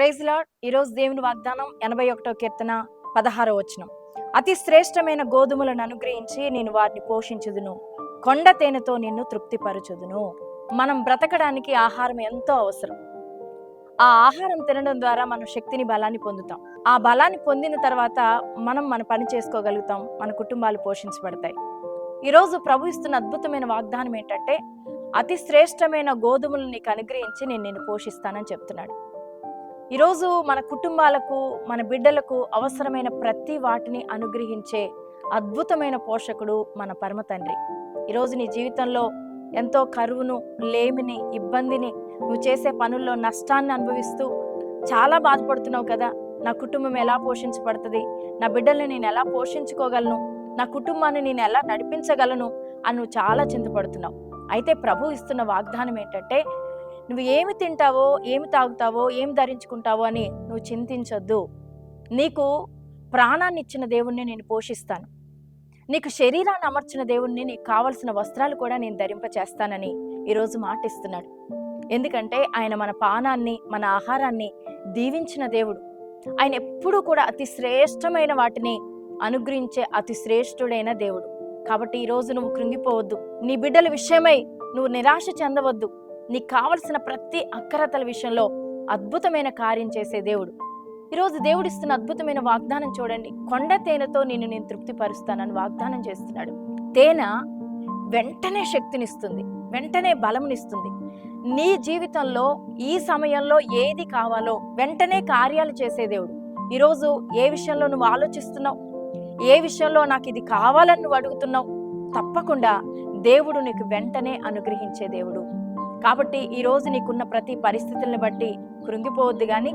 ఈరోజు దేవుని వాగ్దానం ఎనభై ఒకటో కీర్తన పదహారో వచనం. అతి శ్రేష్టమైన గోధుమలను అనుగ్రహించి నేను వారిని పోషించుదును. కొండ తేనెతో నిన్ను తృప్తిపరచుదును. మనం బ్రతకడానికి ఆహారం ఎంతో అవసరం. ఆ ఆహారం తినడం ద్వారా మనం శక్తిని బలాన్ని పొందుతాం. ఆ బలాన్ని పొందిన తర్వాత మనం మన పని చేసుకోగలుగుతాం. మన కుటుంబాలు పోషించబడతాయి. ఈరోజు ప్రభు ఇస్తున్న అద్భుతమైన వాగ్దానం ఏంటంటే అతి శ్రేష్టమైన గోధుమలు నీకు అనుగ్రహించి నేను నిన్ను పోషిస్తానని చెప్తున్నాడు. ఈరోజు మన కుటుంబాలకు మన బిడ్డలకు అవసరమైన ప్రతి వాటిని అనుగ్రహించే అద్భుతమైన పోషకుడు మన పరమ తండ్రి. ఈరోజు నీ జీవితంలో ఎంతో కరువును లేమిని ఇబ్బందిని నువ్వు చేసే పనుల్లో నష్టాన్ని అనుభవిస్తూ చాలా బాధపడుతున్నావు కదా? నా కుటుంబం ఎలా పోషించబడుతుంది? నా బిడ్డల్ని నేను ఎలా పోషించుకోగలను? నా కుటుంబాన్ని నేను ఎలా నడిపించగలను? అని నువ్వు చాలా చింతపడుతున్నావు. అయితే ప్రభు ఇస్తున్న వాగ్దానం ఏంటంటే నువ్వు ఏమి తింటావో ఏమి తాగుతావో ఏమి ధరించుకుంటావో అని నువ్వు చింతించొద్దు. నీకు ప్రాణాన్ని ఇచ్చిన దేవుణ్ణి నేను పోషిస్తాను. నీకు శరీరాన్ని అమర్చిన దేవుణ్ణి నీకు కావలసిన వస్త్రాలు కూడా నేను ధరింప చేస్తానని ఈరోజు మాటిస్తున్నాడు ఎందుకంటే ఆయన మన పానాన్ని మన ఆహారాన్ని దీవించిన దేవుడు. ఆయన ఎప్పుడూ కూడా అతి శ్రేష్టమైన వాటిని అనుగ్రహించే అతి శ్రేష్ఠుడైన దేవుడు. కాబట్టి ఈరోజు నువ్వు కృంగిపోవద్దు. నీ బిడ్డల విషయమై నువ్వు నిరాశ చెందవద్దు. నీకు కావలసిన ప్రతి అక్కరతల విషయంలో అద్భుతమైన కార్యం చేసే దేవుడు. ఈరోజు దేవుడిస్తున్న అద్భుతమైన వాగ్దానం చూడండి. కొండ తేనెతో నిన్ను నేను తృప్తిపరుస్తానని వాగ్దానం చేస్తున్నాడు. తేనె వెంటనే శక్తినిస్తుంది. వెంటనే బలమునిస్తుంది. నీ జీవితంలో ఈ సమయంలో ఏది కావాలో వెంటనే కార్యాలు చేసే దేవుడు. ఈరోజు ఏ విషయంలో నువ్వు ఆలోచిస్తున్నావు? ఏ విషయంలో నాకు ఇది కావాలని నువ్వు అడుగుతున్నావు? తప్పకుండా దేవుడు నీకు వెంటనే అనుగ్రహించే దేవుడు. కాబట్టి ఈరోజు నీకున్న ప్రతి పరిస్థితుల్ని బట్టి కృంగిపోవద్దు కానీ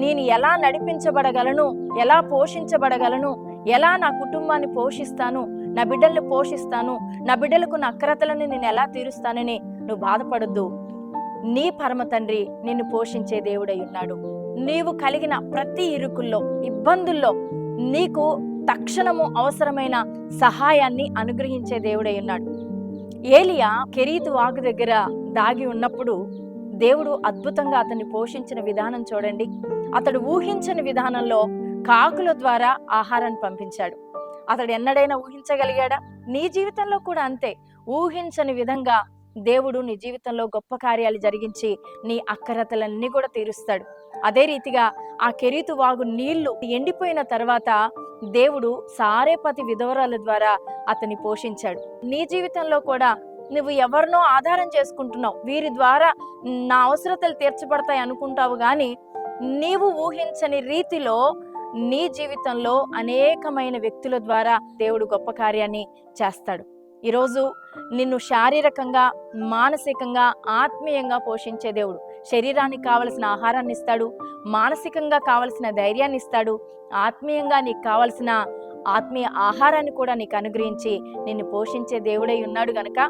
నేను ఎలా నడిపించబడగలను ఎలా పోషించబడగలను ఎలా నా కుటుంబాన్ని పోషిస్తాను నా బిడ్డల్ని పోషిస్తాను నా బిడ్డలకు నా అక్రతలను నేను ఎలా తీరుస్తానని నువ్వు బాధపడొద్దు. నీ పరమ తండ్రి నిన్ను పోషించే దేవుడై ఉన్నాడు. నీవు కలిగిన ప్రతి ఇరుకుల్లో ఇబ్బందుల్లో నీకు తక్షణము అవసరమైన సహాయాన్ని అనుగ్రహించే దేవుడై ఉన్నాడు. ఏలియా కెరీతు వాగు దగ్గర దాగి ఉన్నప్పుడు దేవుడు అద్భుతంగా అతన్ని పోషించిన విధానం చూడండి. అతడు ఊహించని విధానంలో కాకుల ద్వారా ఆహారాన్ని పంపించాడు. అతడు ఎన్నడైనా ఊహించగలిగాడా? నీ జీవితంలో కూడా అంతే. ఊహించని విధంగా దేవుడు నీ జీవితంలో గొప్ప కార్యాలు జరిగించి నీ అక్కరతలన్నీ కూడా తీరుస్తాడు. అదే రీతిగా ఆ కెరీతు వాగు నీళ్ళు ఎండిపోయిన తర్వాత దేవుడు సారేపతి విధవరాల ద్వారా అతన్ని పోషించాడు. నీ జీవితంలో కూడా నువ్వు ఎవరినో ఆధారం చేసుకుంటున్నావు. వీరి ద్వారా నా అవసరతలు తీర్చబడతాయి అనుకుంటావు కానీ నీవు ఊహించని రీతిలో నీ జీవితంలో అనేకమైన వ్యక్తుల ద్వారా దేవుడు గొప్ప కార్యాన్ని చేస్తాడు. ఈరోజు నిన్ను శారీరకంగా మానసికంగా ఆత్మీయంగా పోషించే దేవుడు. శరీరానికి కావలసిన ఆహారాన్ని ఇస్తాడు మానసికంగా కావలసిన ధైర్యాన్ని ఇస్తాడు ఆత్మీయంగా నీకు కావలసిన ఆత్మీయ ఆహారాన్ని కూడా నీకు అనుగ్రహించి నిన్ను పోషించే దేవుడై ఉన్నాడు గనక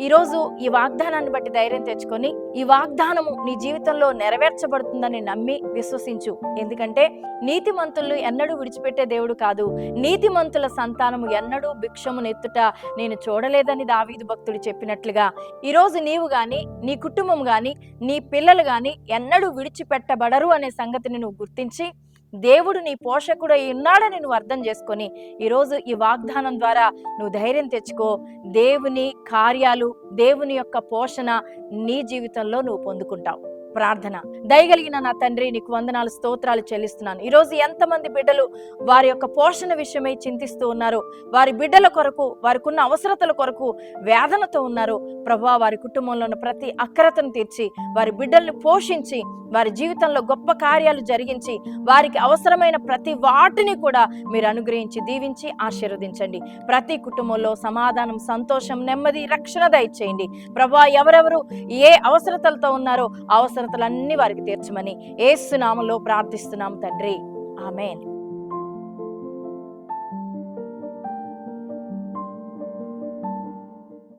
ఈరోజు ఈ వాగ్దానాన్ని బట్టి ధైర్యం తెచ్చుకొని ఈ వాగ్దానము నీ జీవితంలో నెరవేర్చబడుతుందని నమ్మి విశ్వసించు. ఎందుకంటే నీతిమంతులు ఎన్నడూ విడిచిపెట్టే దేవుడు కాదు. నీతిమంతుల సంతానము ఎన్నడూ భిక్షము నెత్తుట నేను చూడలేదని దావీదు భక్తుడు చెప్పినట్లుగా ఈరోజు నీవు గాని నీ కుటుంబం గాని నీ పిల్లలు గాని ఎన్నడూ విడిచిపెట్టబడరు అనే సంగతిని నువ్వు గుర్తించి దేవుడు నీ పోషకుడై ఉన్నాడని నువ్వు అర్థం చేసుకొని ఈరోజు ఈ వాగ్దానం ద్వారా నువ్వు ధైర్యం తెచ్చుకో. దేవుని కార్యాలు దేవుని యొక్క పోషణ నీ జీవితంలో నువ్వు పొందుకుంటావు. ప్రార్థన. దయగలిగిన నా తండ్రి నీకు వందనాలు స్తోత్రాలు చెల్లిస్తున్నాను. ఈరోజు ఎంతమంది బిడ్డలు వారి యొక్క పోషణ విషయమై చింతిస్తూ ఉన్నారు. వారి బిడ్డల కొరకు వారికి ఉన్న అవసరతల కొరకు వేదనతో ఉన్నారు. ప్రభా వారి కుటుంబంలో ఉన్న ప్రతి అక్రతను తీర్చి వారి బిడ్డల్ని పోషించి వారి జీవితంలో గొప్ప కార్యాలు జరిగించి వారికి అవసరమైన ప్రతి వాటిని కూడా మీరు అనుగ్రహించి దీవించి ఆశీర్వదించండి. ప్రతి కుటుంబంలో సమాధానం సంతోషం నెమ్మది రక్షణ దయచేయండి. ప్రభా ఎవరెవరు ఏ అవసరతలతో ఉన్నారో అవసరతలన్నీ వారికి తీర్చమని ఏసునామలో ప్రార్థిస్తున్నాం తండ్రి. ఆమెన్.